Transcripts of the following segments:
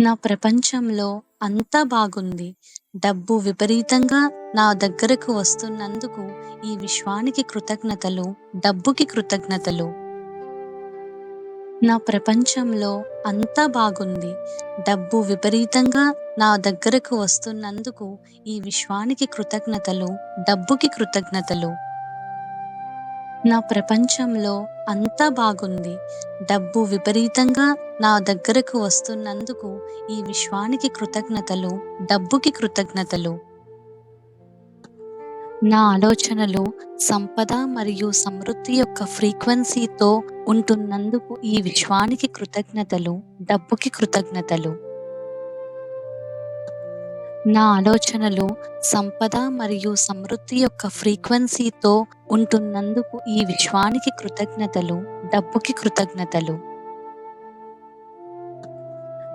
నా ప్రపంచంలో అంతా బాగుంది. డబ్బు విపరీతంగా నా దగ్గరకు వస్తున్నందుకు ఈ విశ్వానికి కృతజ్ఞతలు. డబ్బుకి కృతజ్ఞతలు. నా ప్రపంచంలో అంతా బాగుంది. డబ్బు విపరీతంగా నా దగ్గరకు వస్తున్నందుకు ఈ విశ్వానికి కృతజ్ఞతలు. డబ్బుకి కృతజ్ఞతలు. నా ప్రపంచంలో అంతా బాగుంది. డబ్బు విపరీతంగా నా దగ్గరకు వస్తున్నందుకు ఈ విశ్వానికి కృతజ్ఞతలు. డబ్బుకి కృతజ్ఞతలు. నా ఆలోచనలు సంపద మరియు సమృద్ధి యొక్క ఫ్రీక్వెన్సీతో ఉంటున్నందుకు ఈ విశ్వానికి కృతజ్ఞతలు. డబ్బుకి కృతజ్ఞతలు. నా ఆలోచనలు సంపద మరియు సమృద్ధి యొక్క ఫ్రీక్వెన్సీతో ఉంటున్నందుకు ఈ విశ్వానికి కృతజ్ఞతలు. డబ్బుకి కృతజ్ఞతలు.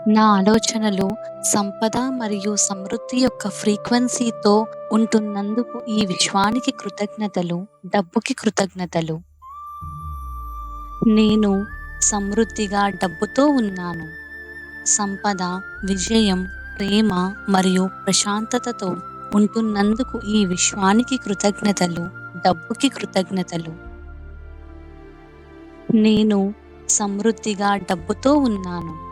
నా ఆలోచనలు సంపద మరియు సమృద్ధి యొక్క ఫ్రీక్వెన్సీతో ఉంటున్నందుకు ఈ విశ్వానికి కృతజ్ఞతలు. డబ్బుకి కృతజ్ఞతలు. నేను సమృద్ధిగా డబ్బుతో ఉన్నాను. సంపద, విజయం, ప్రేమ మరియు ప్రశాంతతతో ఉంటున్నందుకు ఈ విశ్వానికి కృతజ్ఞతలు. డబ్బుకి కృతజ్ఞతలు. నేను సమృద్ధిగా డబ్బుతో ఉన్నాను.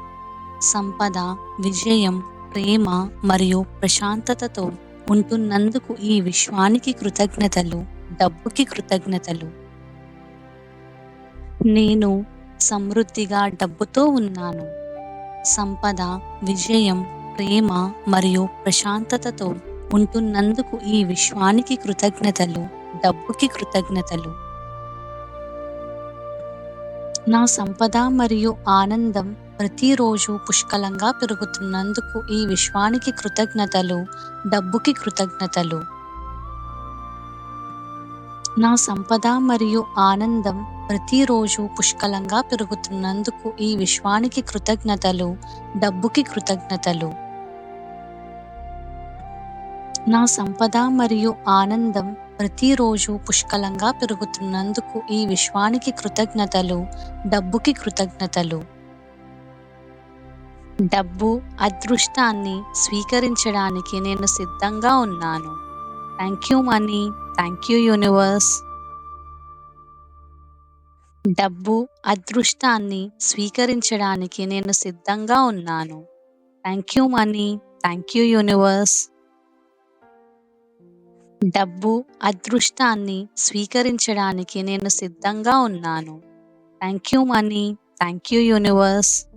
సంపద, విజయం, ప్రేమ మరియు ప్రశాంతతతో ఉంటున్నందుకు ఈ విశ్వానికి కృతజ్ఞతలు. డబ్బుకి కృతజ్ఞతలు. నేను సమృద్ధిగా డబ్బుతో ఉన్నాను. సంపద, విజయం, ప్రేమ మరియు ప్రశాంతతతో ఉంటున్నందుకు ఈ విశ్వానికి కృతజ్ఞతలు. డబ్బుకి కృతజ్ఞతలు. నా సంపద మరియు ఆనందం ప్రతిరోజు పుష్కలంగా పెరుగుతున్నందుకు ఈ విశ్వానికి కృతజ్ఞతలు. డబ్బుకి కృతజ్ఞతలు. నా సంపద మరియు ఆనందం ప్రతిరోజు పుష్కలంగా పెరుగుతున్నందుకు ఈ విశ్వానికి కృతజ్ఞతలు. డబ్బుకి కృతజ్ఞతలు. నా సంపద మరియు ఆనందం ప్రతిరోజు పుష్కలంగా పెరుగుతున్నందుకు ఈ విశ్వానికి కృతజ్ఞతలు. డబ్బుకి కృతజ్ఞతలు. డబ్బు, అదృష్టాన్ని స్వీకరించడానికి నేను సిద్ధంగా ఉన్నాను. Thank you money. Thank you universe. డబ్బు, అదృష్టాన్ని స్వీకరించడానికి నేను సిద్ధంగా ఉన్నాను. Thank you money. Thank you universe. డబ్బు, అదృష్టాన్ని స్వీకరించడానికి నేను సిద్ధంగా ఉన్నాను. Thank you money. Thank you universe.